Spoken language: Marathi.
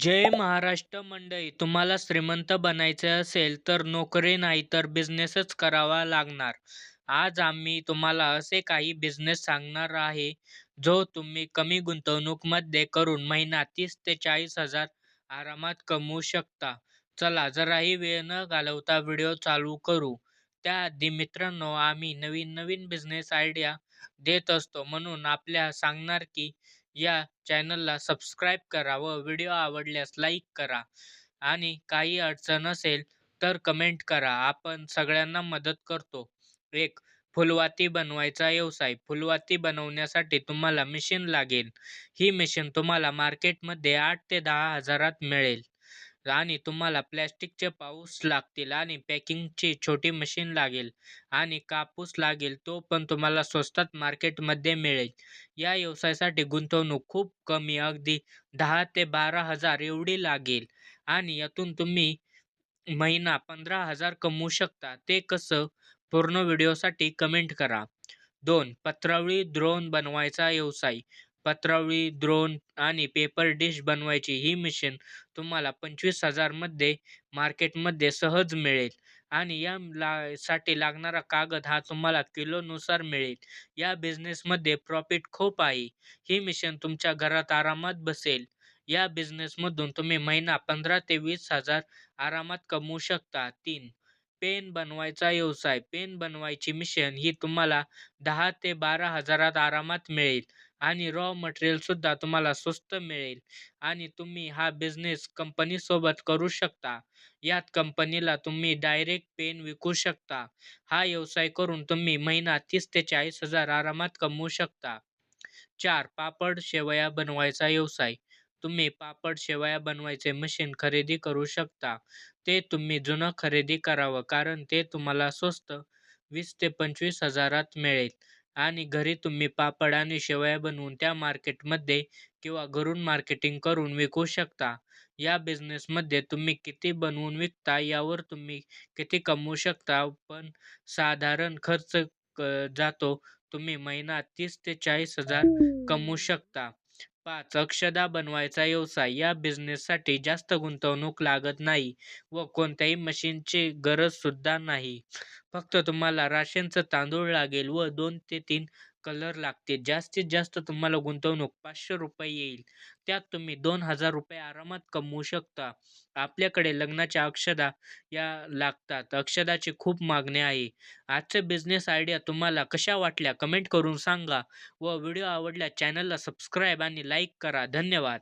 जय महाराष्ट्र मंडळी तुम्हाला श्रीमंत बनायचे असेल तर नोकरी नाही तर बिझनेसच करावा लागणार. आज आम्ही तुम्हाला असे काही बिझनेस सांगणार आहे जो तुम्ही कमी गुंतवणूकमध्ये करून महिना तीस ते चाळीस हजार आरामात कमवू शकता. चला जराही वेळ न घालवता व्हिडिओ चालू करू. त्याआधी मित्रांनो आम्ही नवीन नवीन बिझनेस आयडिया देत असतो. म्हणून आपल्या सांगणार की या चॅनलला सबस्क्राईब करा व व्हिडिओ आवडल्यास लाईक करा. आणि काही अडचण असेल तर कमेंट करा. आपण सगळ्यांना मदत करतो. एक फुलवाती बनवायचा व्यवसाय. फुलवाती बनवण्यासाठी तुम्हाला मशीन लागेल. ही मशीन तुम्हाला मार्केटमध्ये आठ ते दहा हजारात मिळेल. आणि तुम्हाला प्लॅस्टिकचे पाऊस लागतील आणि पॅकिंगची छोटी मशीन लागेल आणि कापूस लागेल तो पण तुम्हाला स्वस्तात मार्केटमध्ये मिळेल. या व्यवसायासाठी गुंतवणूक खूप कमी अगदी दहा ते बारा हजार एवढी लागेल. आणि यातून तुम्ही महिना पंधरा हजार कमवू शकता. ते कसं? पूर्ण व्हिडिओसाठी कमेंट करा. दोन पत्रावळी द्रोण बनवायचा व्यवसाय. पत्रावळी द्रोण आणि पेपर डिश बनवायची ही मशीन तुम्हाला पंचवीस हजारमध्ये मार्केटमध्ये सहज मिळेल. आणि या ला साठी लागणारा कागद हा तुम्हाला किलोनुसार मिळेल. या बिझनेसमध्ये प्रॉफिट खूप आहे. ही मशीन तुमच्या घरात आरामात बसेल. या बिझनेसमधून तुम्ही महिना पंधरा ते वीस हजार आरामात कमवू शकता. तीन पेन बनवायचा व्यवसाय. पेन बनवायची मिशन ही तुम्हाला दहा ते बारा हजारात आरामात मिळेल. आणि रॉ मटेरियलसुद्धा तुम्हाला स्वस्त मिळेल. आणि तुम्ही हा बिझनेस कंपनीसोबत करू शकता. यात कंपनीला तुम्ही डायरेक्ट पेन विकू शकता. हा व्यवसाय करून तुम्ही महिना तीस ते चाळीस हजार आरामात कमवू शकता. चार पापड शेवया बनवायचा व्यवसाय. तुम्ही पापड शेवया बनवायचे मशीन खरेदी करू शकता. ते तुम्ही जुनं खरेदी करावं कारण ते तुम्हाला स्वस्त वीस ते पंचवीस हजारात मिळेल. आणि घरी तुम्ही पापड आणि शेवया बनवून त्या मार्केटमध्ये किंवा घरून मार्केटिंग करून विकू शकता. या बिझनेसमध्ये तुम्ही किती बनवून विकता यावर तुम्ही किती कमवू शकता पण साधारण खर्च क जातो. तुम्ही महिना तीस ते चाळीस हजार कमवू शकता. पाच अक्षदा बनवायचा व्यवसाय. या बिझनेससाठी जास्त गुंतवणूक लागत नाही व कोणत्याही मशीनची गरज सुद्धा नाही. फक्त तुम्हाला राशनचं तांदूळ लागेल व दोन ते तीन कलर लागते. जास्तीत जास्त तुम्हाला गुंतवणूक पाचशे रुपये येईल. त्यात तुम्ही दोन हजार रुपये आरामात कमवू शकता. आपल्याकडे लग्नाच्या अक्षदा या लागतात. अक्षदाची खूप मागणी आहे. आजचे बिझनेस आयडिया तुम्हाला कशा वाटल्या? कमेंट करून सांगा व व्हिडिओ आवडल्या चॅनलला सबस्क्राईब आणि लाईक करा. धन्यवाद.